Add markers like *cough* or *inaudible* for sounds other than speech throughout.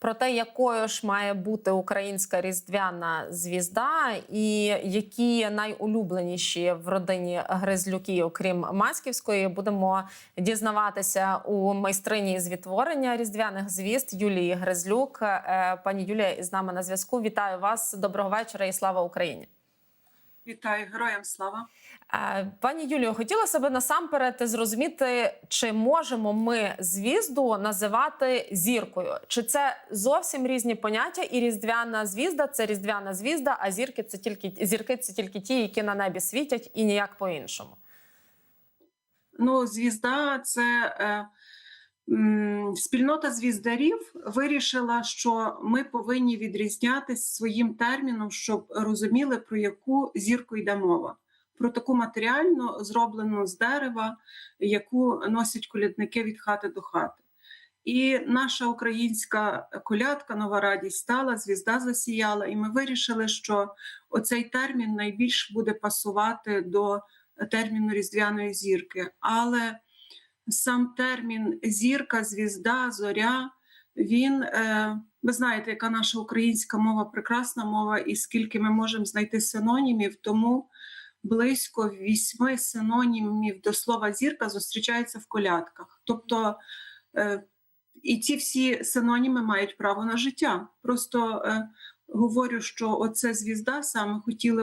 про те, якою ж має бути українська різдвяна звізда, і які найулюбленіші в родині Гризлюки, окрім Маськівської, будемо дізнаватися у майстрині з відтворення різдвяних звізд Юлії Гризлюк. Е, Пані Юлія із нами на зв'язку. Вітаю вас. Доброго вечора і слава Україні. Вітаю героям слава. Пані Юлію, хотілося б насамперед зрозуміти, чи можемо ми звізду називати зіркою, чи це зовсім різні поняття, і різдвяна звізда це різдвяна звізда, а зірки це тільки зірки, це тільки ті, які на небі світять, і ніяк по-іншому. Ну, звізда це е, спільнота звіздарів вирішила, що ми повинні відрізнятися своїм терміном, щоб розуміли, про яку зірку йде мова. Про таку матеріальну, зроблену з дерева, яку носять колядники від хати до хати. І наша українська колядка Нова радість стала, звізда засіяла, і ми вирішили, що оцей термін найбільш буде пасувати до терміну різдвяної зірки. Але сам термін зірка, звізда, зоря, він, е, ви знаєте, яка наша українська мова прекрасна мова, і скільки ми можемо знайти синонімів, тому близько вісьми синонімів до слова зірка зустрічається в колядках. Тобто е, і ці всі синоніми мають право на життя. Просто е, говорю, що оце звізда саме хотіли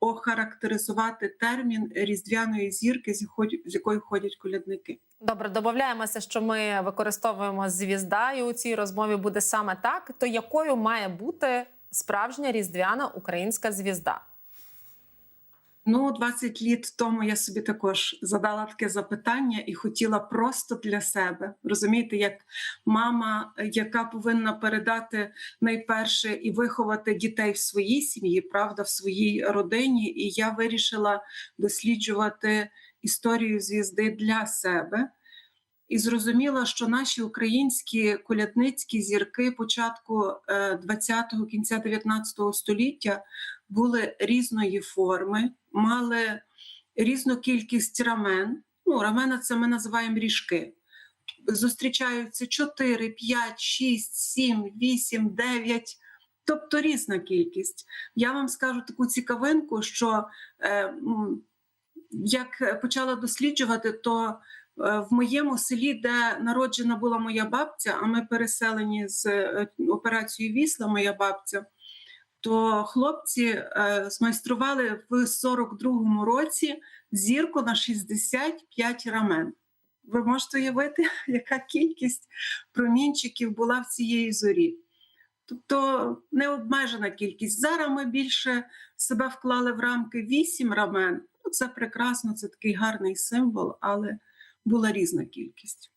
охарактеризувати термін різдвяної зірки, з якої- ходять колядники. Добре, додаємося, що ми використовуємо звізда, і у цій розмові буде саме так. То якою має бути справжня різдвяна українська звізда? Ну, 20 літ тому я собі також задала таке запитання і хотіла просто для себе розумієте, як мама, яка повинна передати найперше і виховати дітей в своїй сім'ї, правда, в своїй родині. І я вирішила досліджувати історію звізди для себе. І зрозуміла, що наші українські колядницькі зірки початку 20-го, кінця 19 століття були різної форми, мали різну кількість рамен. Ну, рамена це ми називаємо ріжки. Зустрічаються 4, 5, 6, 7, 8, 9, тобто різна кількість. Я вам скажу таку цікавинку, що е, як почала досліджувати, то е, в моєму селі, де народжена була моя бабця, а ми переселені з е, операцією Вісла, моя бабця, то хлопці е, змайстрували в 42-му році зірку на 65 рамен. Ви можете уявити, *laughs* яка кількість промінчиків була в цієї зорі. Тобто необмежена кількість. Зараз ми більше себе вклали в рамки 8 рамен. Ну, це прекрасно, це такий гарний символ, але була різна кількість.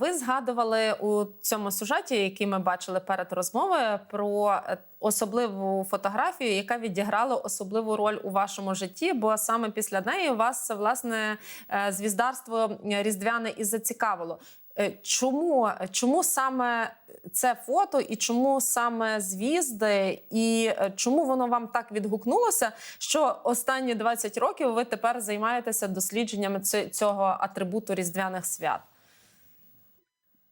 Ви згадували у цьому сюжеті, який ми бачили перед розмовою, про е, особливу фотографію, яка відіграла особливу роль у вашому житті. Бо саме після неї вас власне е, звіздарство різдвяне і зацікавило. Е, Чому, чому саме це фото, і чому саме звізди, і е, чому воно вам так відгукнулося? Що останні 20 років ви тепер займаєтеся дослідженнями цього атрибуту різдвяних свят?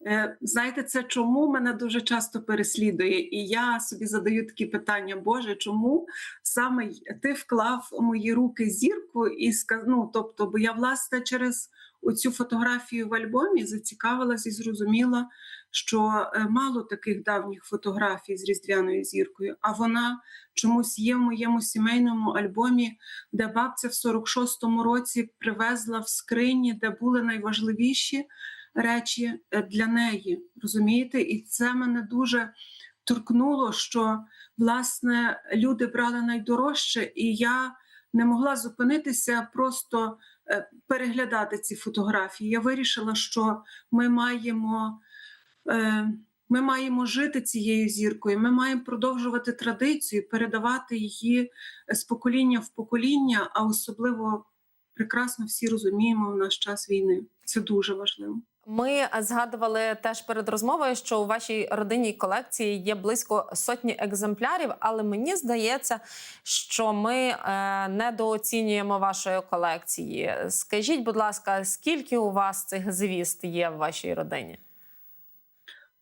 Е, Знаєте, це чому мене дуже часто переслідує, і я собі задаю такі питання: Боже, чому саме ти вклав у мої руки зірку і сказ... ну, тобто, бо я власне через оцю фотографію в альбомі зацікавилась і зрозуміла, що е, мало таких давніх фотографій з різдвяною зіркою, а вона чомусь є в моєму сімейному альбомі, де бабця в 46-му році привезла в скрині, де були найважливіші речі е, для неї. Розумієте? І це мене дуже торкнуло, що власне люди брали найдорожче, і я не могла зупинитися, просто е, переглядати ці фотографії. Я вирішила, що ми маємо. Е, Ми маємо жити цією зіркою, ми маємо продовжувати традицію, передавати її з покоління в покоління, а особливо прекрасно всі розуміємо в наш час війни. Це дуже важливо. Ми згадували теж перед розмовою, що у вашій родинній колекції є близько сотні екземплярів, але мені здається, що ми е, недооцінюємо вашої колекції. Скажіть, будь ласка, скільки у вас цих звіст є в вашій родині?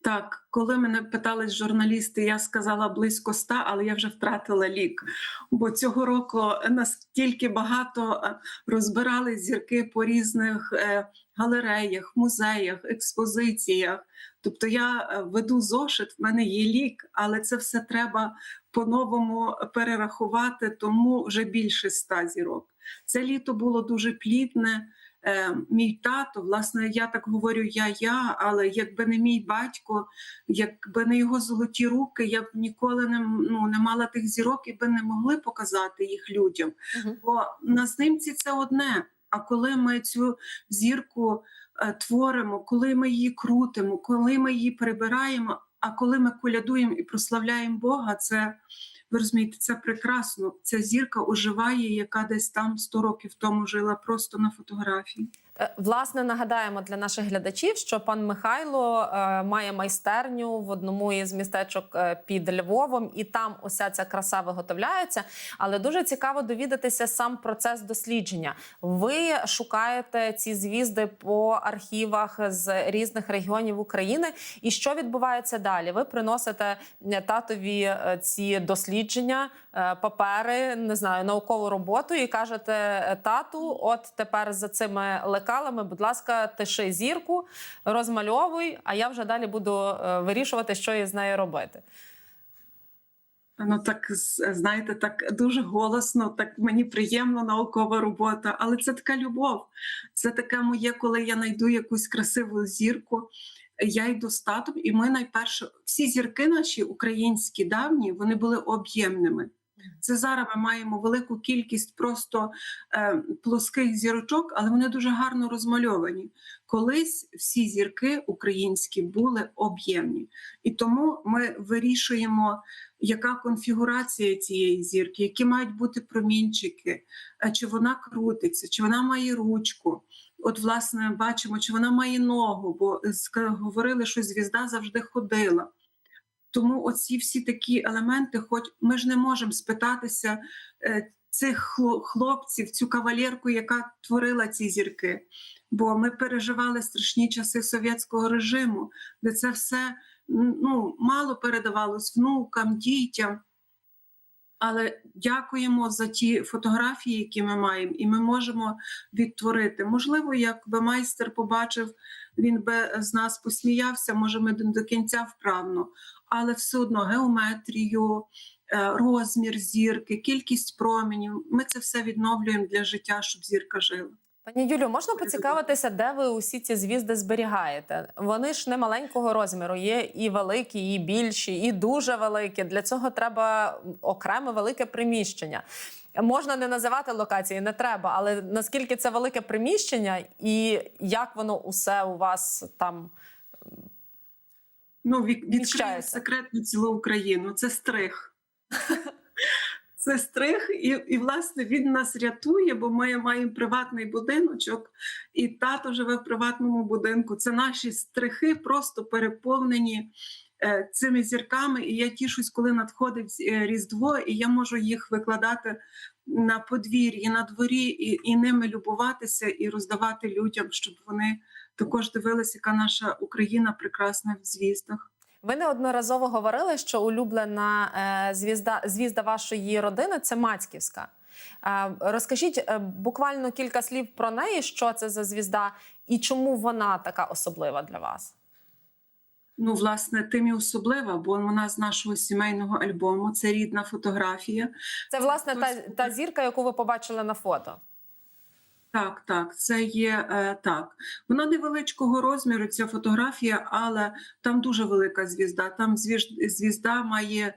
Так, коли мене питали журналісти, я сказала близько ста, але я вже втратила лік. Бо цього року настільки багато е, розбирали зірки по різних е, галереях, музеях, експозиціях. Тобто я е, веду зошит, в мене є лік, але це все треба по-новому перерахувати, тому вже більше ста зірок. Це літо було дуже плідне. Е, мій тато, власне, я так говорю, я, я, але якби не мій батько, якби не його золоті руки, я б ніколи не, ну, не мала тих зірок і би не могли показати їх людям. Мгм. Бо на знимці це одне. А коли ми цю зірку е, творимо, коли ми її крутимо, коли ми її прибираємо, а коли ми колядуємо і прославляємо Бога, це ви розумієте, це прекрасно. Ця зірка оживає, яка десь там 100 років тому жила просто на фотографії. Е, Власне, нагадаємо для наших глядачів, що пан Михайло е, має майстерню в одному із містечок е, під Львовом, і там уся ця краса виготовляється. Але дуже цікаво довідатися сам процес дослідження. Ви шукаєте ці звізди по архівах з різних регіонів України. І що відбувається далі? Ви приносите татові ці дослідження, папери, не знаю, наукову роботу, і кажете е, тату, от тепер за цими лекалами, будь ласка, тиши зірку, розмальовуй, а я вже далі буду е, вирішувати, що із нею робити. Ну так знаєте, так дуже голосно, так мені приємно наукова робота, але це така любов. Це таке моє, коли я знайду якусь красиву зірку. Я йду з татом, і ми найперше всі зірки наші українські давні вони були об'ємними. Це зараз ми маємо велику кількість просто е, плоских зірочок, але вони дуже гарно розмальовані. Колись всі зірки українські були об'ємні, і тому ми вирішуємо яка конфігурація цієї зірки, які мають бути промінчики, е, чи вона крутиться, чи вона має ручку. От, власне, бачимо, чи вона має ногу, бо говорили, що звізда завжди ходила. Тому оці всі такі елементи, хоч ми ж не можемо спитатися е, цих хлопців, цю кавалерку, яка творила ці зірки. Бо ми переживали страшні часи совєтського режиму, де це все ну, мало передавалось внукам, дітям. Але дякуємо за ті фотографії, які ми маємо, і ми можемо відтворити. Можливо, якби майстер побачив, він би з нас посміявся, може, ми до кінця вправно, але все одно геометрію, е, розмір зірки, кількість променів. Ми це все відновлюємо для життя, щоб зірка жила. Пані Юлю, можна поцікавитися, де ви усі ці звізди зберігаєте? Вони ж не маленького розміру, є і великі, і більші, і дуже великі. Для цього треба окреме велике приміщення. Можна не називати локації, не треба, але наскільки це велике приміщення, і як воно усе у вас там Ну, відкрию секрет на цілу Україну. Це стриг. *laughs* Це стриг, і, і власне він нас рятує, бо ми маємо приватний будиночок, і тато живе в приватному будинку. Це наші стрихи просто переповнені е, цими зірками. І я тішусь, коли надходить е, Різдво, і я можу їх викладати на подвір'ї, на дворі, і, і ними любуватися і роздавати людям, щоб вони також дивилися, яка наша Україна прекрасна в звіздах. ви неодноразово говорили, що улюблена е, звізда, звізда вашої родини це Мацьківська. Е, розкажіть е, буквально кілька слів про неї, що це за звізда і чому вона така особлива для вас. Ну, власне, тим і особлива, бо вона з нашого сімейного альбому. Це рідна фотографія. Це власне та, та зірка, яку ви побачили на фото. Так, так, це є е, так. Вона невеличкого розміру, ця фотографія, але там дуже велика звізда. Там звізда має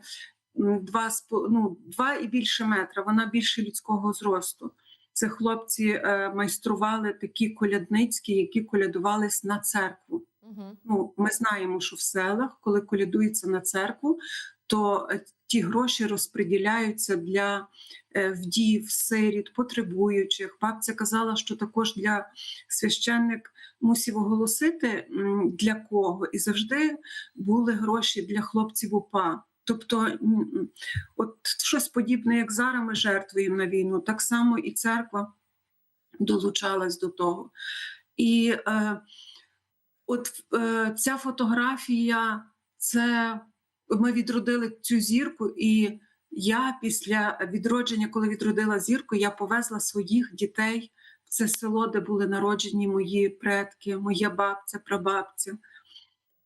два, ну, два і більше метра. Вона більше людського зросту. Це хлопці е, майстрували такі колядницькі, які колядувались на церкву. Угу. Ну, ми знаємо, що в селах, коли колядується на церкву, то е, ті гроші розподіляються для е, вдів, сиріт, потребуючих. Бабця казала, що також для священник мусив оголосити для кого, і завжди були гроші для хлопців УПА. Тобто, от щось подібне, як зараз ми жертвуємо на війну, так само і церква долучалась до того. І е, От е, ця фотографія, це ми відродили цю зірку, і я після відродження, коли відродила зірку, я повезла своїх дітей в це село, де були народжені мої предки, моя бабця, прабабця.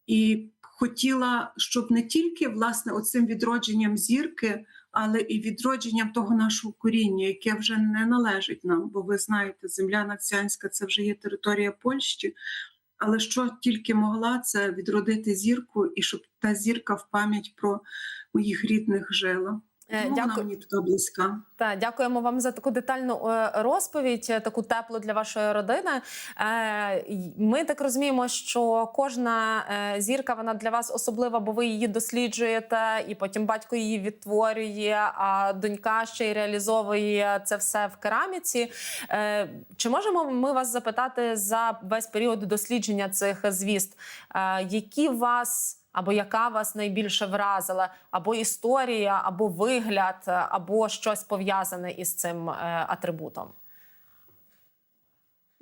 І хотіла, щоб не тільки власне оцим відродженням зірки, але і відродженням того нашого коріння, яке вже не належить нам, бо ви знаєте, земля нацянська це вже є територія Польщі. Але що тільки могла це відродити зірку, і щоб та зірка в пам'ять про моїх рідних жила. Е, Тому вона дякую. мені така близька. Та дякуємо вам за таку детальну е, розповідь, е, таку теплу для вашої родини. Е, Ми так розуміємо, що кожна е, зірка вона для вас особлива, бо ви її досліджуєте, і потім батько її відтворює. А донька ще й реалізовує це все в кераміці. Е, Чи можемо ми вас запитати за весь період дослідження цих звіст, е, які вас або яка вас найбільше вразила, або історія, або вигляд, або щось пов'язане із цим е, атрибутом?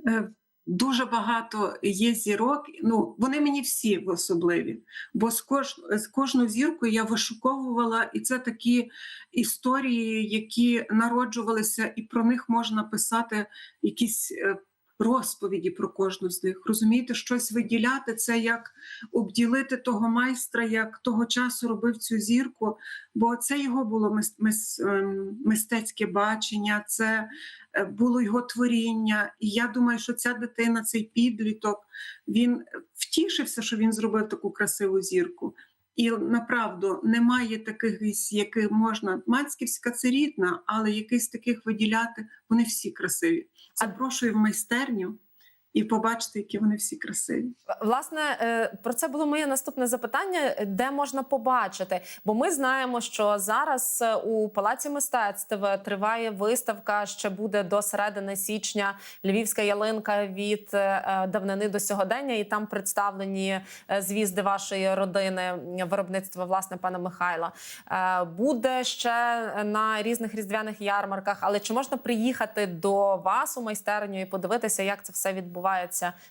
Е, Дуже багато є зірок. Ну вони мені всі особливі. Бо з кож з кожну зіркою я вишуковувала, і це такі історії, які народжувалися, і про них можна писати якісь е, розповіді про кожну з них. Розумієте, щось виділяти це як обділити того майстра, як того часу робив цю зірку. Бо це його було ем, мистецьке бачення. це е, було його творіння. І я думаю, що ця дитина, цей підліток, він втішився, що він зробив таку красиву зірку. І направду немає таких, які яких можна. Мацьківська це рідна, але якийсь таких виділяти, вони всі красиві. Запрошую в майстерню і побачите, які вони всі красиві. Власне, е, про це було моє наступне запитання: де можна побачити? Бо ми знаємо, що зараз е, у палаці мистецтв триває виставка, ще буде до середини січня Львівська ялинка від е, давнини до сьогодення, і там представлені е, звізди вашої родини, виробництва власне пана Михайла. Е, Буде ще на різних різдвяних ярмарках. Але чи можна приїхати до вас у майстерню і подивитися, як це все відбувається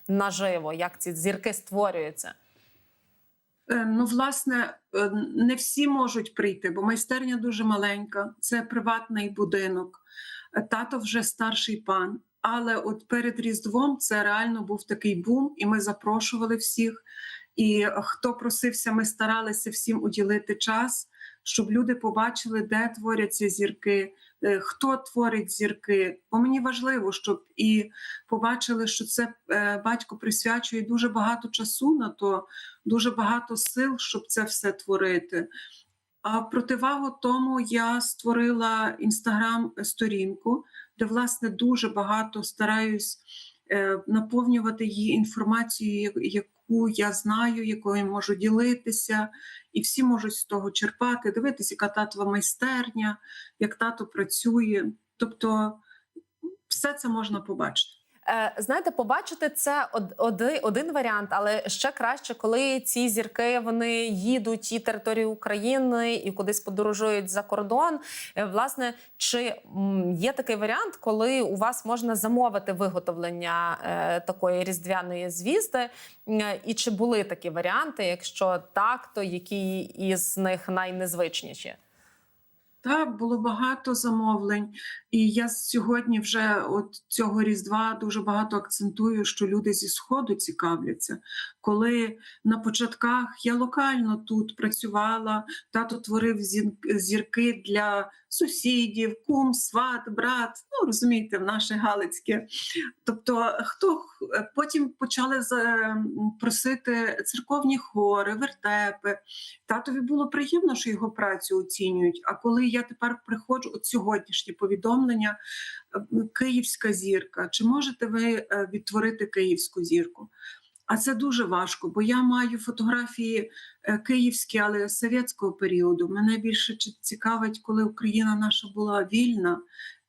наживо, як ці зірки створюються? Е, Ну, власне, е, не всі можуть прийти, бо майстерня дуже маленька, це приватний будинок. Е, Тато вже старший пан. Але от перед Різдвом це реально був такий бум, і ми запрошували всіх. І хто просився, ми старалися всім уділити час, щоб люди побачили, де творяться зірки, хто творить зірки. Бо мені важливо, щоб і побачили, що це е, батько присвячує дуже багато часу на то, дуже багато сил, щоб це все творити. А противагу тому я створила інстаграм-сторінку, де власне дуже багато стараюсь е, наповнювати її інформацією, яку я знаю, якою можу ділитися, і всі можуть з того черпати, дивитись, яка татова майстерня, як тато працює. Тобто, все це можна побачити. Е, Знаєте, побачити це од- один варіант, але ще краще, коли ці зірки вони їдуть і територію України і кудись подорожують за кордон. Е, Власне, чи є такий варіант, коли у вас можна замовити виготовлення е, такої різдвяної звізди? І чи були такі варіанти? Якщо так, то які із них найнезвичніші? Так, було багато замовлень, і я сьогодні вже от цього різдва дуже багато акцентую, що люди зі сходу цікавляться. Коли на початках я локально тут працювала, тато творив зірки для сусідів, кум, сват, брат. Ну розумієте, в наше Галицьке. Тобто, хто потім почали просити церковні хори, вертепи. Татові було приємно, що його працю оцінюють. А коли я тепер приходжу, от сьогоднішнє повідомлення, е, Київська зірка, чи можете ви е, відтворити київську зірку? А це дуже важко, бо я маю фотографії е, київські, але совєтського періоду. Мене більше цікавить, коли Україна наша була вільна.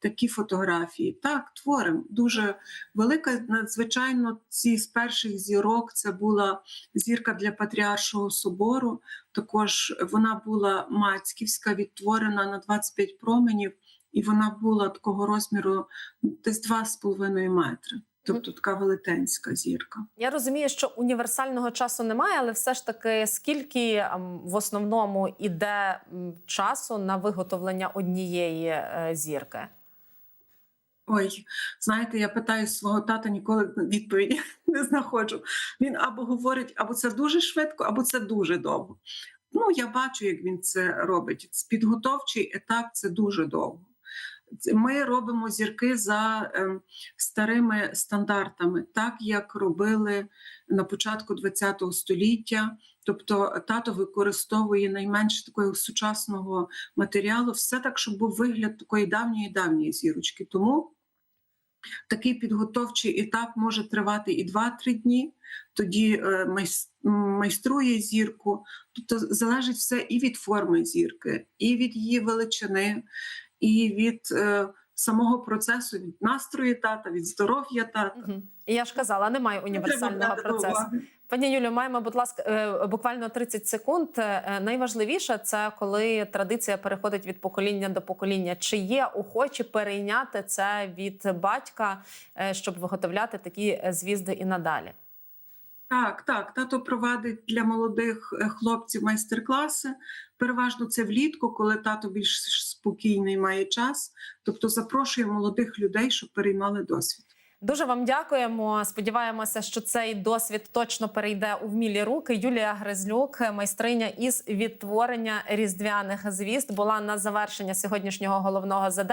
Такі фотографії. Так, творимо. Дуже велика, надзвичайно, ці з перших зірок це була зірка для Патріаршого собору. Також вона була мацьківська, відтворена на 25 променів, і вона була такого розміру десь 2,5 метри. тобто така велетенська зірка. Я розумію, що універсального часу немає, але все ж таки, скільки ем, в основному іде часу на виготовлення однієї е, зірки? Ой, знаєте, я питаю свого тата, ніколи відповіді *laughs* не знаходжу. Він або говорить, або це дуже швидко, або це дуже довго. Ну, я бачу, як він це робить. Підготовчий етап це дуже довго. Ми робимо зірки за ем, старими стандартами, так як робили на початку ХХ століття. Тобто тато використовує найменше такого сучасного матеріалу, все так, щоб був вигляд такої давньої давньої зірочки. Тому такий підготовчий етап може тривати і 2-3 дні. Тоді е, майструє зірку. Тобто залежить все і від форми зірки, і від її величини, і від е, самого процесу, від настрою тата, від здоров'я тата. Угу. Я ж казала, немає універсального процесу. Пані Юлю, маємо, будь ласка, е, буквально 30 секунд. Е, Найважливіше це коли традиція переходить від покоління до покоління. Чи є охочі перейняти це від батька, е, щоб виготовляти такі е, звізди і надалі? Так, так. Тато провадить для молодих е, хлопців майстер-класи. Переважно це влітку, коли тато більш спокійний має час. Тобто запрошує молодих людей, щоб переймали досвід. Дуже вам дякуємо. Сподіваємося, що цей досвід точно перейде у вмілі руки. Юлія Гризлюк, майстриня із відтворення різдвяних звізд, була на завершення сьогоднішнього головного задання.